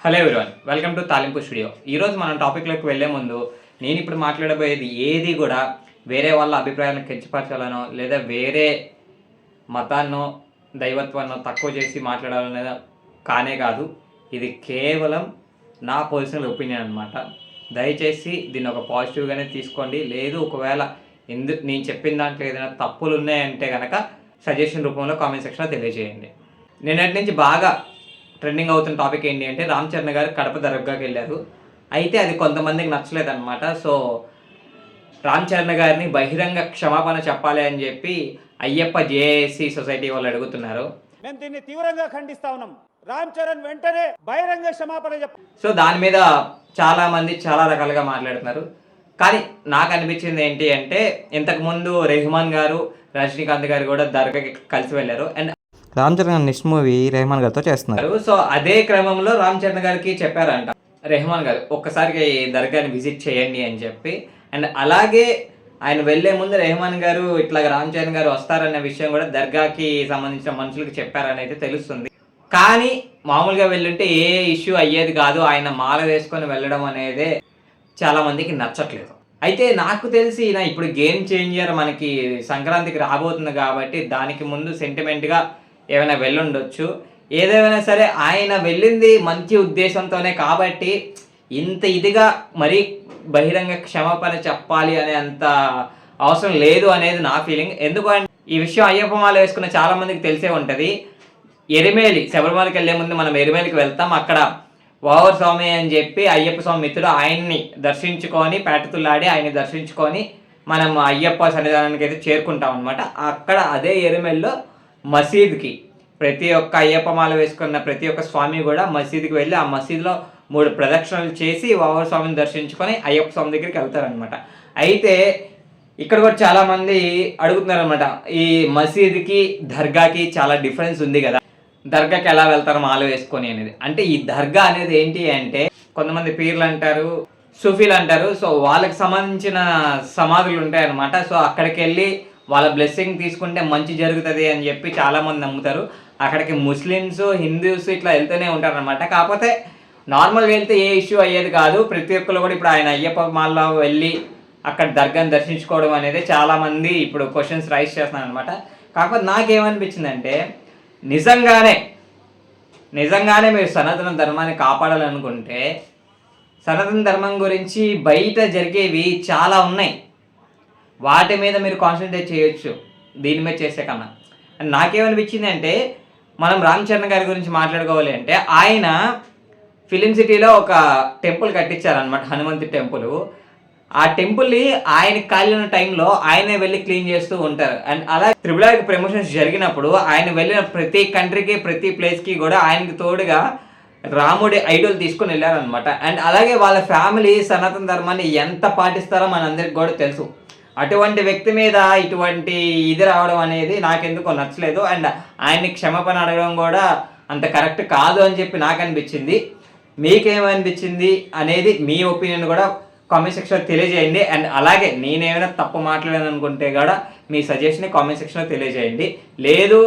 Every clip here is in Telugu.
Hello everyone welcome to Talimpu studio ఈరోజు మనం టాపిక్లోకి వెళ్ళే ముందు నేను ఇప్పుడు మాట్లాడబోయేది ఏది కూడా వేరే వాళ్ళ అభిప్రాయాలను కించపరచాలనో లేదా వేరే మతాన్నో దైవత్వాన్నో తక్కువ చేసి మాట్లాడాలనేది కానే కాదు ఇది కేవలం నా పర్సనల్ ఒపీనియన్ అనమాట దయచేసి దీన్ని ఒక పాజిటివ్గానే తీసుకోండి. లేదు ఒకవేళ ఎందు నేను చెప్పిన దాంట్లో ఏదైనా తప్పులు ఉన్నాయంటే కనుక సజెషన్ రూపంలో కామెంట్ సెక్షన్లో తెలియజేయండి. నిన్నటి నుంచి బాగా ట్రెండింగ్ అవుతున్న టాపిక్ ఏంటి అంటే రామ్ చరణ్ గారు కడప దర్గాకి వెళ్ళారు. అయితే అది కొంతమందికి నచ్చలేదన్నమాట సో రామ్ చరణ్ గారిని బహిరంగ క్షమాపణ చెప్పాలి అని చెప్పి అయ్యప్ప జేఏసీ సొసైటీ వాళ్ళు అడుగుతున్నారు. మేము దీన్ని తీవ్రంగా ఖండిస్తా ఉన్నాం. రామ్ చరణ్ వెంటనే బహిరంగ క్షమాపణ చెప్ప సో దాని మీద చాలా మంది చాలా రకాలుగా మాట్లాడుతున్నారు. కానీ నాకు అనిపించింది ఏంటి అంటే ఇంతకు ముందు రెహమాన్ గారు రజనీకాంత్ గారు కూడా దర్గాకి కలిసి వెళ్ళారు. And Ram Charan next movie Rahman గారితో చేస్తున్నారు. సో అదే క్రమంలో రామ్ చరణ్ గారికి చెప్పారంట. రెహమాన్ గారు ఒక్కసారి దర్గాని విజిట్ చేయండి అని చెప్పి. అండ్ అలాగే ఆయన వెళ్ళే ముందు రెహమాన్ గారు ఇట్లా రామ్ చరణ్ గారు వస్తారన్న విషయం కూడా దర్గాకి సంబంధించిన మనుషులకు చెప్పారని అయితే తెలుస్తుంది. కానీ మామూలుగా వెళ్ళుంటే ఏ ఇష్యూ అయ్యేది కాదు ఆయన మాల వేసుకొని వెళ్ళడం అనేది చాలా మందికి నచ్చట్లేదు. అయితే నాకు తెలిసి నా ఇప్పుడు గేమ్ చేంజర్ మనకి సంక్రాంతికి రాబోతుంది కాబట్టి దానికి ముందు సెంటిమెంట్గా ఏమైనా వెళ్ళుండొచ్చు. ఏదేమైనా సరే ఆయన వెళ్ళింది మంచి ఉద్దేశంతోనే కాబట్టి ఇంత ఇదిగా మరీ బహిరంగ క్షమాపణ చెప్పాలి అనే అంత అవసరం లేదు అనేది నా ఫీలింగ్. ఎందుకంటే ఈ విషయం అయ్యప్ప మాల వేసుకున్న చాలామందికి తెలిసే ఉంటుంది. ఎరిమేలి శబరిమలకి వెళ్ళే ముందు మనం ఎరిమేలికి వెళ్తాం. అక్కడ వావర్ స్వామి అని చెప్పి అయ్యప్ప స్వామి మిత్రుడు ఆయన్ని దర్శించుకొని పేటతుల్లాడి ఆయన్ని దర్శించుకొని మనం అయ్యప్ప సన్నిధానానికి అయితే చేరుకుంటాం అనమాట అక్కడ అదే ఎరిమెల్లో మసీద్కి. ప్రతి ఒక్క అయ్యప్ప మాల వేసుకున్న ప్రతి ఒక్క స్వామి కూడా మసీద్కి వెళ్ళి ఆ మసీద్లో మూడు ప్రదక్షిణలు చేసి వావర స్వామిని దర్శించుకొని అయ్యప్ప స్వామి దగ్గరికి వెళ్తారనమాట అయితే ఇక్కడ కూడా చాలామంది అడుగుతున్నారు అనమాట ఈ మసీద్కి దర్గాకి చాలా డిఫరెన్స్ ఉంది కదా. దర్గాకి ఎలా వెళ్తారు మాల వేసుకొని అనేది. అంటే ఈ దర్గా అనేది ఏంటి అంటే కొంతమంది పీర్లు అంటారు సూఫీలు అంటారు. సో వాళ్ళకి సంబంధించిన సమాధులు ఉంటాయి అనమాట సో అక్కడికి వెళ్ళి వాళ్ళ బ్లెస్సింగ్ తీసుకుంటే మంచి జరుగుతుంది అని చెప్పి చాలా మంది నమ్ముతారు. అక్కడికి ముస్లిమ్స్ హిందూస్ ఇట్లా వెళ్తూనే ఉంటారు అనమాట కాకపోతే నార్మల్గా వెళ్తే ఏ ఇష్యూ అయ్యేది కాదు. ప్రతి ఒక్కరు కూడా ఇప్పుడు ఆయన అయ్యప్ప మాల్లో వెళ్ళి అక్కడ దర్గాను దర్శించుకోవడం అనేది చాలామంది ఇప్పుడు క్వశ్చన్స్ రైస్ చేస్తున్నారు అనమాట కాకపోతే నాకేమనిపించిందంటే నిజంగానే నిజంగానే మీరు సనాతన ధర్మాన్ని కాపాడాలనుకుంటే సనాతన ధర్మం గురించి బయట జరిగేవి చాలా ఉన్నాయి. వాటి మీద మీరు కాన్సన్ట్రేట్ చేయొచ్చు. దీని మీద చేసే కన్నా. అండ్ నాకేమనిపించింది అంటే మనం రామ్ చరణ్ గారి గురించి మాట్లాడుకోవాలి అంటే ఆయన ఫిలిం సిటీలో ఒక టెంపుల్ కట్టించారనమాట హనుమంతి టెంపుల్. ఆ టెంపుల్ని ఆయన ఖాళీ ఉన్న టైంలో ఆయనే వెళ్ళి క్లీన్ చేస్తూ ఉంటారు. అండ్ అలా త్రిబుల్ ప్రమోషన్స్ జరిగినప్పుడు ఆయన వెళ్ళిన ప్రతి కంట్రీకి ప్రతి ప్లేస్కి కూడా ఆయనకి తోడుగా రాముడి ఐడోల్ తీసుకొని వెళ్ళారనమాట అండ్ అలాగే వాళ్ళ ఫ్యామిలీ సనాతన ధర్మాన్ని ఎంత పాటిస్తారో మనందరికి కూడా తెలుసు. అటువంటి వ్యక్తి మీద ఇటువంటి ఇది రావడం అనేది నాకెందుకో నచ్చలేదు. అండ్ ఆయన్ని క్షమాపణ అడగడం కూడా అంత కరెక్ట్ కాదు అని చెప్పి నాకు అనిపించింది. మీకేమనిపించింది అనేది మీ ఒపీనియన్ కూడా కామెంట్ సెక్షన్లో తెలియజేయండి. అండ్ అలాగే నేనేమైనా తప్పు మాట్లాడాను అనుకుంటే కూడా మీ సజెషన్ కామెంట్ సెక్షన్లో తెలియజేయండి. లేదు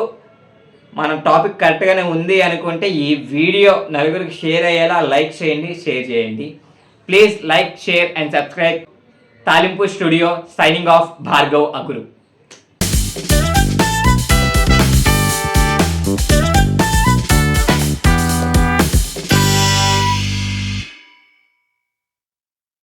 మనం టాపిక్ కరెక్ట్గానే ఉంది అనుకుంటే ఈ వీడియో నలుగురికి షేర్ అయ్యేలా లైక్ చేయండి షేర్ చేయండి. Please like share and subscribe. Talimpu studio signing off Bhargav Aguru